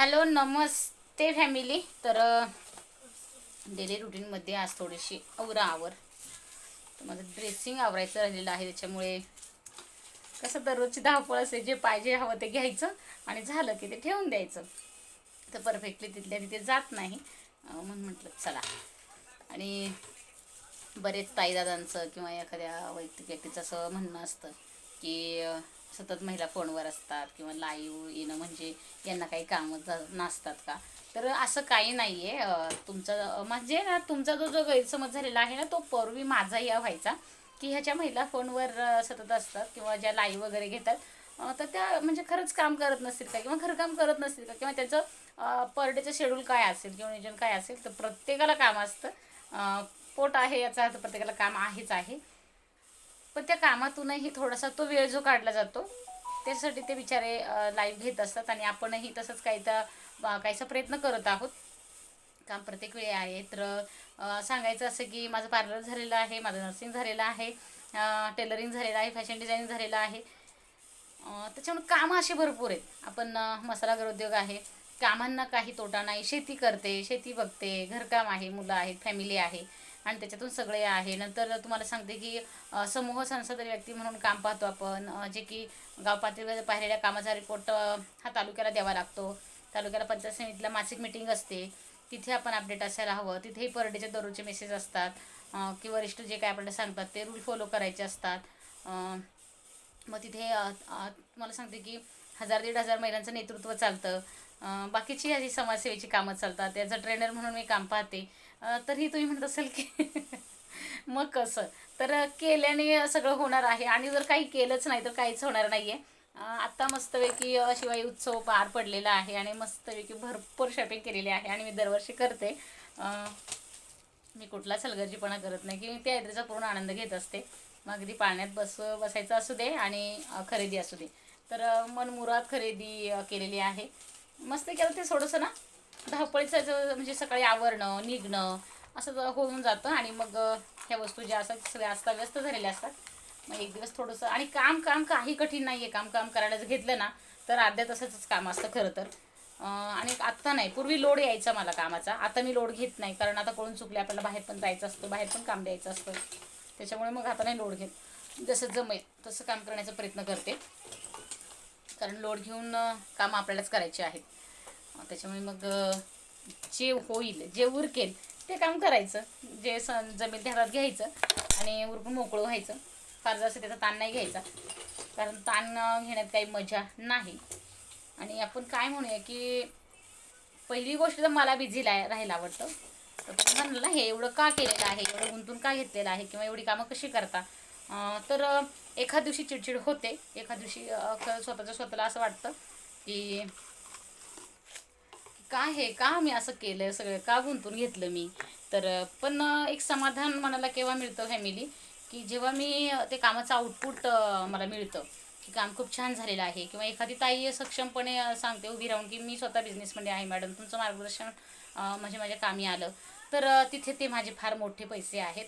Hello नमस्ते family. तर daily रुटीनमध्ये आज थोडीशी आवरा आवर. तर माझं ड्रेसिंग आवरायचं राहिलेलं आहे त्याच्यामुळे कसं दररोजची धावपळ असते जे पाहिजे हवं ते घ्यायचं आणि झालं की ते ठेवून द्यायचं. तर परफेक्टली तिथल्या तिथे जात नाही. म्हणून म्हटलं चला. आणि बरेच ताईदादांचं किंवा एखाद्या वैयक्तिक व्यक्तीचं असं म्हणणं असतं की सतत महिला फोनवर असतात किंवा लाईव्ह येणं म्हणजे यांना काही कामं नसतात का? तर असं काही नाही आहे तुमचं म्हणजे ना तुमचा जो जो गैरसमज झालेला आहे ना तो पूर्वी माझाही व्हायचा. की ह्याच्या महिला फोनवर सतत असतात किंवा ज्या लाईव्ह वगैरे घेतात तर त्या म्हणजे खरंच काम करत नसतील का? किंवा खरं काम करत नसतील का? किंवा त्यांचं पर डेचं शेड्यूल काय असेल किंवा नियोजन काय असेल तर प्रत्येकाला काम असतं. पोट आहे याचा अर्थ प्रत्येकाला काम आहेच आहे. पण त्या कामातूनही थोडासा तो वेळ जो काढला जातो त्यासाठी ते बिचारे लाईव्ह घेत असतात आणि आपणही तसंच काही तर काहीसा प्रयत्न करत आहोत. काम प्रत्येक वेळी आहे तर सांगायचं असं की माझं पार्लर झालेलं आहे माझं नर्सिंग झालेलं आहे टेलरिंग झालेलं आहे फॅशन डिझायनिंग झालेलं आहे. त्याच्यामुळे कामं असे भरपूर आहेत. आपण मसाला घर उद्योग आहे. कामांना काही तोटा नाही. शेती करते शेती बघते घरकाम आहे मुलं आहेत फॅमिली आहे. आणि त्याच्यातून सगळे आहे. नंतर तुम्हाला सांगते की समूह संसदीय व्यक्ती म्हणून काम पाहतो आपण. जे की गाव पातळीवर पाहिलेल्या कामाचा रिपोर्ट हा तालुक्याला द्यावा लागतो. तालुक्याला पंचायत समितीला मासिक मिटिंग असते. तिथे आपण अपडेट असायला हवं. तिथेही पर डेचे दररोजचे मेसेज असतात. की वरिष्ठ जे काय आपल्याला सांगतात ते रूल फॉलो करायचे असतात. मग तिथे तुम्हाला सांगते की हजार दीड हजार महिलांचं नेतृत्व चालतं. बाकीची अशी समाजसेवेची कामं चालतात. त्याचं ट्रेनर म्हणून मी काम पाहते. तरीही तुम्ही म्हणत असेल की मग कसं? तर केल्याने सगळं होणार आहे. आणि जर काही केलंच नाही तर काहीच होणार नाही आहे आत्ता मस्तपैकी शिवाई उत्सव पार पडलेला आहे आणि मस्तपैकी भरपूर शॉपिंग केलेली आहे आणि मी दरवर्षी करते. मी कुठलाच हलगर्जीपणा करत नाही की मी त्या यात्रेचा पूर्ण आनंद घेत असते. मग अगदी पाळण्यात बस बसायचं असू दे आणि खरेदी असू दे. तर मनमुराद खरेदी केलेली आहे. मस्त केलं ते थोडंसं ना? धावपळीचं जो म्हणजे सकाळी आवरणं निघणं असं होऊन जातं आणि मग अ, ह्या वस्तू ज्या असतात सगळ्या अस्ताव्यस्त झालेल्या असतात. मग एक दिवस थोडंसं आणि काम काम काही कठीण नाही आहे काम काम करायला जर घेतलं ना तर अर्ध्या तसंच काम असतं खरं तर. आणि आत्ता नाही. पूर्वी लोड यायचा मला कामाचा. आता मी लोड घेत नाही. कारण आता कळून चुकले आपल्याला बाहेर पण जायचं असतं बाहेर पण काम द्यायचं असतं. त्याच्यामुळे मग आता नाही लोड घेत. जसं जमेल तसं काम करण्याचा प्रयत्न करते. कारण लोड घेऊन काम कामं आपल्यालाच करायची आहेत. त्याच्यामुळे मग जे होईल जे उरकेल ते काम करायचं. जे सण जमीन ते हातात घ्यायचं आणि उरकून मोकळं व्हायचं. फार जास्त त्याचा ताण नाही घ्यायचा. कारण ताण घेण्यात काही मजा नाही. आणि आपण काय म्हणूया की पहिली गोष्ट तर मला बिझी राहायला आवडतं. तर तुम्ही म्हणलं ना हे एवढं का केलेलं आहे? एवढं गुंतून का घेतलेलं आहे? किंवा एवढी कामं कशी करता? तर एखाद दिवशी चिडचिड होते. एखाद दिवशी खरं स्वतःच्या स्वतःला असं वाटतं की का हे? का मी असं केलं सगळं? का गुंतून घेतलं मी? तर पण एक समाधान मनाला केव्हा मिळतं फॅमिली की जेव्हा मी ते कामाचं आउटपुट मला मिळतं की काम खूप छान झालेलं आहे किंवा एखादी ताई सक्षमपणे सांगते उभी राहून की मी स्वतः बिझनेसमध्ये आहे मॅडम तुमचं मार्गदर्शन म्हणजे माझ्या कामी आलं. तर तिथे ते माझे फार मोठे पैसे आहेत.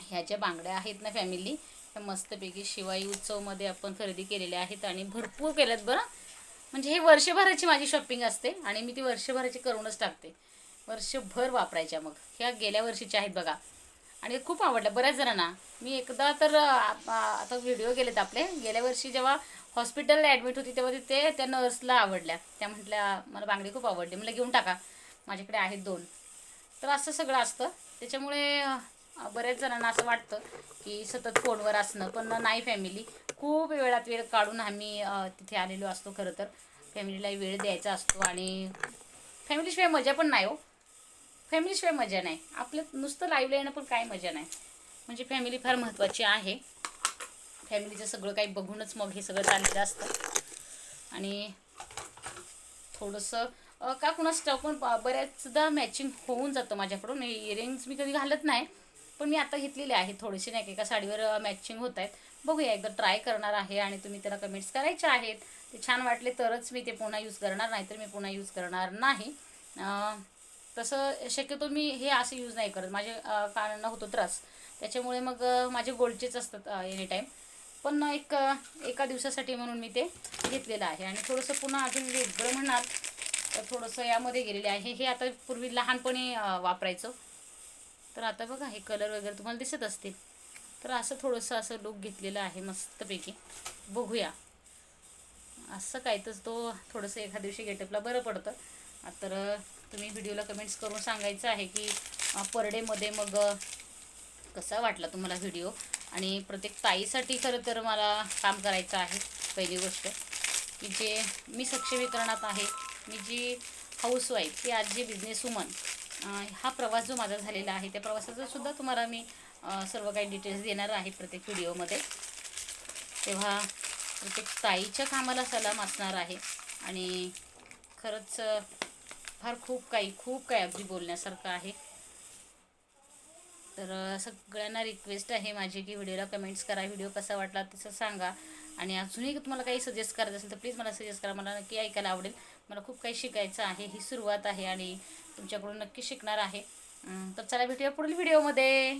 ह्या ज्या बांगड्या आहेत ना फॅमिली त्या मस्तपैकी शिवाई उत्सवमध्ये आपण खरेदी केलेल्या आहेत आणि भरपूर केल्यात बरं. म्हणजे हे वर्षभराची माझी शॉपिंग असते आणि मी ती वर्षभराची करूनच टाकते. वर्षभर वापरायच्या मग. ह्या गेल्या वर्षीच्या आहेत बघा. आणि खूप आवडल्या बऱ्याच जणांना. मी एकदा तर आता व्हिडिओ गेलेत आपले. गेल्या वर्षी जेव्हा हॉस्पिटलला ॲडमिट होती तेव्हा तिथे त्या नर्सला आवडल्या. त्या म्हटल्या मला बांगडी खूप आवडली. मला घेऊन टाका. माझ्याकडे आहेत दोन. तर असं सगळं असतं. त्याच्यामुळे बऱ्याच जणांना असं वाटतं की सतत फोनवर असणं पण नाही फॅमिली खूप वेळात वेळ काढून आम्ही तिथे आलेलो असतो खरं तर. फॅमिलीला वेळ द्यायचा असतो आणि फॅमिलीशिवाय मजा पण नाही हो. फॅमिलीशिवाय मजा नाही. आपलं नुसतं लाईव्हला येणं पण काय मजा नाही. म्हणजे फॅमिली फार महत्त्वाची आहे. फॅमिलीचं सगळं काही बघूनच मग हे सगळं चाललेलं असतं. आणि थोडंसं का कुणास स्टॉक पण बऱ्याचदा मॅचिंग होऊन जातं माझ्याकडून. इयरिंग्स मी कधी घालत नाही. पण मी आता घेतलेले आहेत थोडेसे नाही का? एका साडीवर मॅचिंग होत आहेत. बघूया एकदा ट्राय करणार आहे आणि तुम्ही त्याला कमेंट्स करायचे आहेत. ते छान वाटले तरच मी ते पुन्हा यूज करणार नाहीतर मी पुन्हा यूज करणार नाही. तसं शक्यतो मी हे असं यूज नाही करत. माझे कानांना होतो त्रास. त्याच्यामुळे मग माझे गोल्डचेच असतात एनी टाईम पण एक एका दिवसासाठी म्हणून मी ते घेतलेलं आहे. आणि थोडंसं पुन्हा अजून वेगळं म्हणाल तर थोडंसं यामध्ये गेलेले आहे. हे आता पूर्वी लहानपणी वापरायचो. तर आता बघा हे कलर वगैरे तुम्हाला दिसत असतील. तर असं थोडंसं असं लुक घेतलेलं आहे मस्तपैकी. बघूया. असं काय तर तो थोडंसं एखाद्या दिवशी गेटअपला बरं पडतं. तर तुम्ही व्हिडिओला कमेंट्स करून सांगायचं आहे की पर डेमध्ये मग कसा वाटला तुम्हाला व्हिडिओ? आणि प्रत्येक ताईसाठी खरं तर मला काम करायचं आहे पहिली गोष्ट. की जे मी सक्षमीकरणात आहे मी जी हाऊसवाईफ ती आज जी बिझनेस वुमन हा प्रवास जो माझा झालेला आहे त्या प्रवासाचा सुद्धा तुम्हाला मी सर्व काही डिटेल्स देणार आहे प्रत्येक व्हिडिओमध्ये तेव्हा प्रत्येक ताईच्या कामाला सलाम असणार आहे. आणि खरंच फार खूप काही खूप काही अगदी बोलण्यासारखं आहे. तर सगळ्यांना रिक्वेस्ट आहे माझी की व्हिडिओला कमेंट्स करा. व्हिडिओ कसा वाटला तसं सांगा. आणि अजूनही तुम्हाला काही सजेस्ट करायचं असेल तर प्लीज मला सजेस्ट करा. मला नक्की ऐकायला आवडेल. मला खूप काही शिकायचं आहे. ही सुरुवात आहे आणि तुमच्याकडून नक्की शिकणार आहे. तर चला भेटूया पुढील व्हिडिओमध्ये